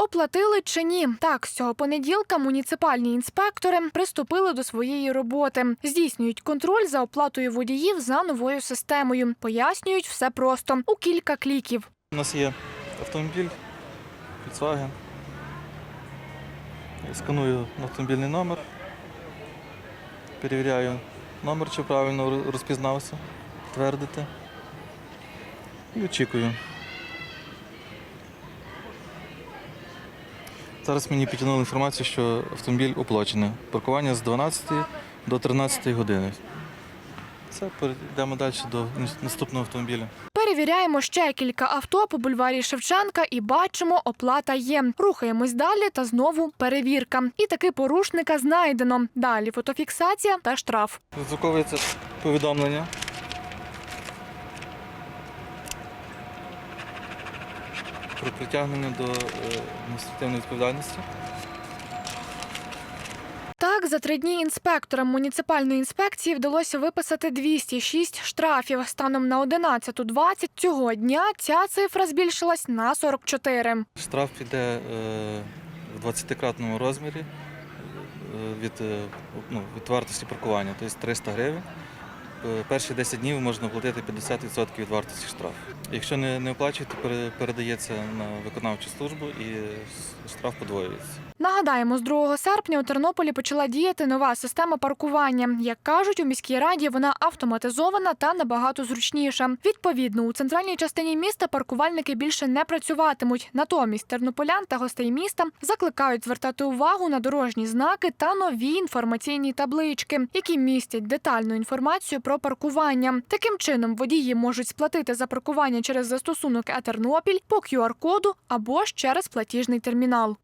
Оплатили чи ні? Так, з цього понеділка муніципальні інспектори приступили до своєї роботи. Здійснюють контроль за оплатою водіїв за новою системою. Пояснюють все просто у кілька кліків. У нас є автомобіль Volkswagen. Я Сканую автомобільний номер, перевіряю номер, чи правильно розпізнався, твердити. І очікую. Зараз мені підтягнули інформацію, що автомобіль оплачений. Паркування з 12 до 13 години. Все, перейдемо далі до наступного автомобіля. Перевіряємо ще кілька авто по бульварі Шевченка і бачимо, оплата є. Рухаємось далі та знову перевірка. І таки порушника знайдено. Далі фотофіксація та штраф. Роздруковується повідомлення. Про притягнення до е, адміністративної відповідальності. Так, за три дні інспекторам муніципальної інспекції вдалося виписати 206 штрафів. Станом на 11.20 цього дня ця цифра збільшилась на 44. Штраф піде е, в 20-кратному розмірі е, від, ну, від вартості паркування, тобто 300 гривень. Е, Перші 10 днів можна оплатити 50% від вартості штрафу. Якщо не, не оплачуєте, пере- передається на виконавчу службу і штраф подвоюється. Нагадаємо, з 2 серпня у Тернополі почала діяти нова система паркування. Як кажуть, у міській раді вона автоматизована та набагато зручніша. Відповідно, у центральній частині міста паркувальники більше не працюватимуть. Натомість тернополян та гостей міста закликають звертати увагу на дорожні знаки та нові інформаційні таблички, які містять детальну інформацію про паркування. Таким чином водії можуть сплатити за паркування через застосунок «Е-Тернопіль» по QR-коду або ж через платіжний термінал.